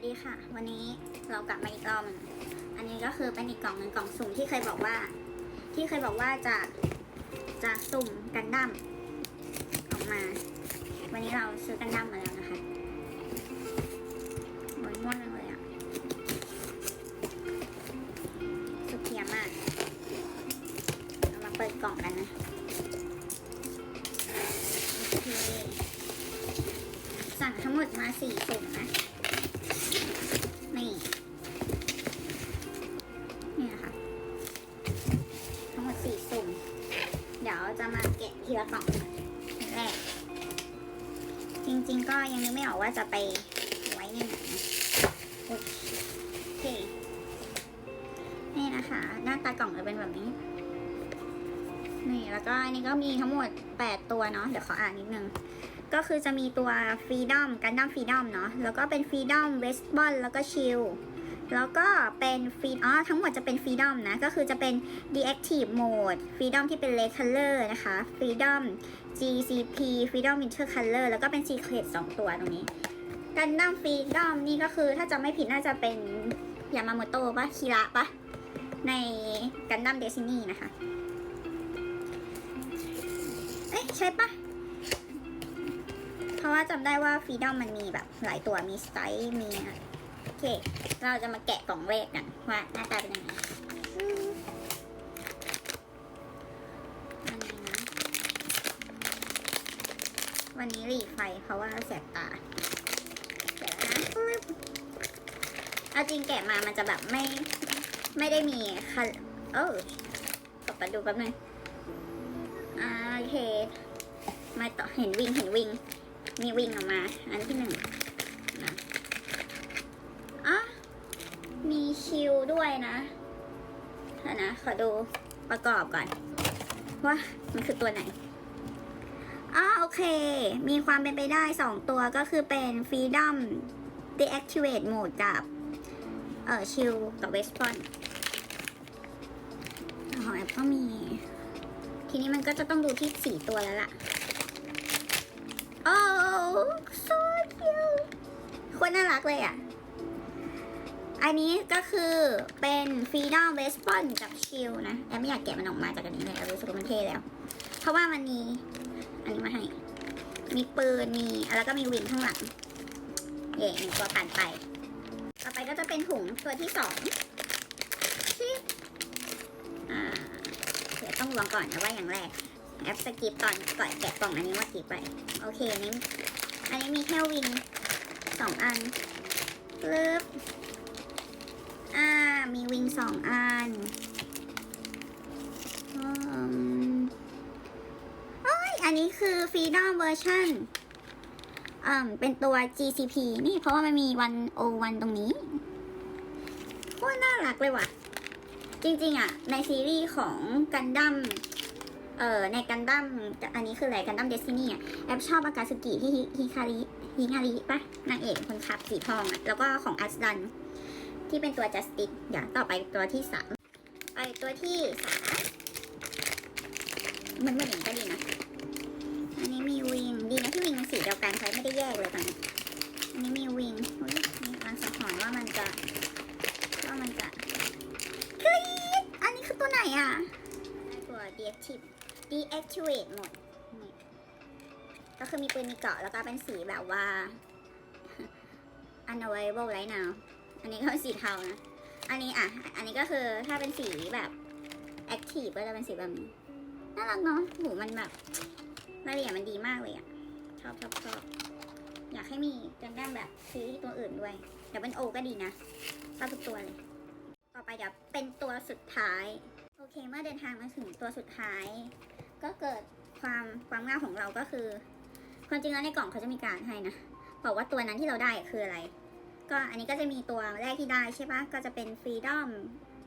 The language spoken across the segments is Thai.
วัสดีค่ะ วันนี้เรากลับมาอีกรอบนึงอันนี้ก็คือเป็นอีกกล่องหนึ่งกล่องสุ่มที่เคยบอกว่า ที่เคยบอกว่าจะจะสุ่มกันดั้มออกมา วันนี้เราซื้อกันดั้มมาแล้วนะคะโอ้ยม่วนเลยอะสุดเทียมมากเรามาเปิดกล่องกันนะโอเคสั่งทั้งหมดมาสี่สุ่มนะ นี่นี่นะคะทั้งหมดสี่สุ่ม เดี๋ยวจะมาแกะทีละกล่องแรก จริงๆก็ยังนึกไม่ออกว่าจะไปไว้ในไหนโอเค นี่นะคะ หน้าตากล่องจะเป็นแบบนี้ นี่แล้วก็อันนี้ก็มีทั้งหมด 8 ตัวเนาะ เดี๋ยวขออ่านนิดนึง ก็คือจะมีตัว Freedom กันดั้ม Freedom เนาะแล้วก็เป็น Freedom Westball แล้วก็ Shield แล้วก็เป็นฟรีอ๋อทั้งหมดจะเป็น Freedom นะ ก็คือจะเป็น Deactive Mode Freedom ที่เป็น Red Color นะคะ Freedom GCP Freedom Winter Color แล้วก็เป็น Secret 2 ตัวตรงนี้กันดั้ม Freedom นี่ก็คือถ้าจะไม่ผิดน่าจะเป็นยามาโมโตะปะคิระปะในกันดั้มเดซินี่นะคะ เอ๊ะใช่ปะ ราะว่าจำได้ว่าฟรีดอมมันมีแบบหลายตัวมีไตล์มีโอเค เราจะมาแกะกล่องแรกกันว่าหน้าตาเป็นยังไงอันนี้นะวันนี้หลีไฟเพราะว่าแสบตาแกะแล้วนะเอาจริงแกะมามันจะแบบไม่ ไม่ได้มีคันเออกลับมาดูแป๊บนึงโอเค มาต่อเห็นวิ่งเห็นวิ่ง มีวิ่งออกมา อันที่หนึ่งนะอะมีชิลด้วยนะเดี๋ยวนะขอดูประกอบก่อน ว่ามันคือตัวไหนอะโอเค มีความเป็นไปได้สองตัวก็คือเป็น Freedom Deactivate Mode กับเอ่อชิลกับ Westpon ของแอปก็มี ทีนี้มันก็จะต้องดูที่สี่ตัวแล้วล่ะ so cute คนน่ารักเลยอะ อันนี้ก็คือเป็น Freedom w e s p o n กับ Shield นะ แอมไม่อยากแกะมันออกมาจากอันนี้เลยแอมรู้สึกว่ามันเท่แล้ว เพราะว่ามันมี อันนี้มาให้ มีปืน มี แล้วก็มีวิงข้างหลัง เย่หนึ่งตัวผ่านไป ต่อไปก็จะเป็นถุงตัวที่สองชิอ่าเดี๋ยวต้องลองก่อนนะว่าอย่างแรกแอปสกิปตอนก่อนแกะกล่องอันนี้ว่ากิปไป โอเคนนี้ อันนี้มีแค่วิงสองอันปึ๊บอ่า มีวิงสองอันอืมโอ้ย อันนี้คือ Freedom Version อ่าเป็นตัว GCP นี่เพราะว่ามันมีวันโอวันตรงนี้โคตรน่ารักเลยว่ะ จริงๆอะ ในซีรีส์ของกันดั้ม เอ่อในกันดั้มอันนี้คืออะไรกันดั้มเดซินี่อะแอปชอบอากาสุกิที่ฮิคาริฮิงาริปะนางเอกคนขับสีทองอะแล้วก็ของอัสดัน ที่เป็นตัวจัสติสเดี๋ยวต่อไปตัวที่สามไปตัวที่สามมันเหมือนก็ดีนะอันนี้มีวิงดีนะที่วิงมันสีเดียวกันใช้ไม่ได้แยกเลยตอนนี้อันนี้มีวิงอุ๊ยมีการสังหรณ์ว่ามันจะว่ามันจะกรี๊ดอันนี้คือตัวไหนอะตัว deactive deactivate หมด ก็คือมีปืนมีเกราะแล้วก็เป็นสีแบบว่า unavailable right now อันนี้ก็เป็นสีเทานะ อันนี้อะ อันนี้ก็คือถ้าเป็นสีแบบ active ก็จะเป็นสีแบบนี้ น่ารักเนาะหูมันแบบรายละเอียดมันดีมากเลยอะชอบชอบชอบอยากให้มีกันด้ามแบบซีรีส์ตัวอื่นด้วยเดี๋ยวเป็นโอก็ดีนะชอบทุกตัวเลย ต่อไปเดี๋ยวเป็นตัวสุดท้าย โอเค เมื่อเดินทางมาถึงตัวสุดท้าย ก็เกิดความความง่ายของเราก็คือ ความจริงแล้วในกล่องเขาจะมีการให้นะบอกว่าตัวนั้นที่เราได้คืออะไร ก็อันนี้ก็จะมีตัวแรกที่ได้ใช่ปะก็จะเป็น Freedom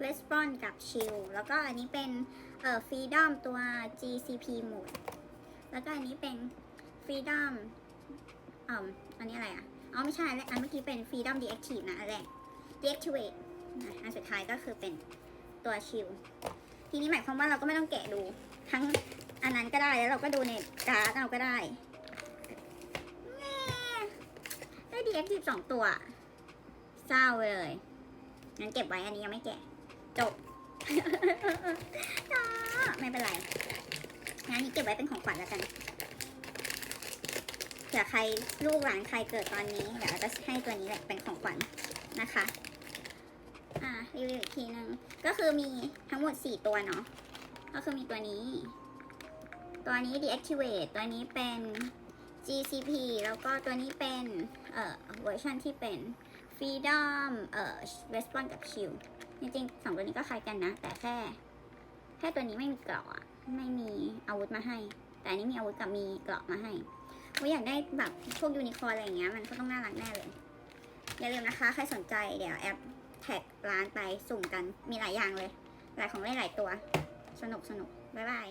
Response กับ Shield แล้วก็อันนี้เป็นเอ่อ Freedom ตัว GCP Mode แล้วก็อันนี้เป็น Freedom อ่าอันนี้อะไรอะอ๋อไม่ใช่อันเมื่อกี้เป็น Freedom Deactive นะอันแรก Deactivate นะอันสุดท้ายก็คือเป็นตัว Shield ทีนี้หมายความว่าเราก็ไม่ต้องแกะดู ทั้งอันนั้นก็ได้แล้วเราก็ดูในการ์ดเอาก็ได้ได้ดีแอคทีฟสองตัวเจ้าเลยงั้นเก็บไว้อันนี้ยังไม่แกะจบไม่เป็นไรงั้นนี้เก็บไว้เป็นของขวัญแล้วกันเผื่อใครลูกหลานใครเกิดตอนนี้ เดี๋ยวเราจะให้ตัวนี้แหละเป็นของขวัญนะคะ อ่ารีวิวอีกทีนึงก็คือมีทั้งหมด4ตัวเนาะ ก็คือมีตัวนี้ ตัวนี้ deactivate ตัวนี้เป็น GCP แล้วก็ตัวนี้เป็นเอ่อเวอร์ชันที่เป็น Freedom เอ่อ Response กับ Shield จริงๆสองตัวนี้ก็คล้ายกันนะ แต่แค่ แค่ตัวนี้ไม่มีเกราะอะไม่มีอาวุธมาให้ แต่อันนี้มีอาวุธกับมีเกราะมาให้ว่าอยากได้แบบพวกยูนิคอร์อะไรอย่างเงี้ยมันก็ต้องน่ารักแน่เลย อย่าลืมนะคะ ใครสนใจเดี๋ยวแอปแท็กร้านไปสุ่มกันมีหลายอย่างเลย หลายของเล่นหลายตัว สนุกสนุกบ๊ายบาย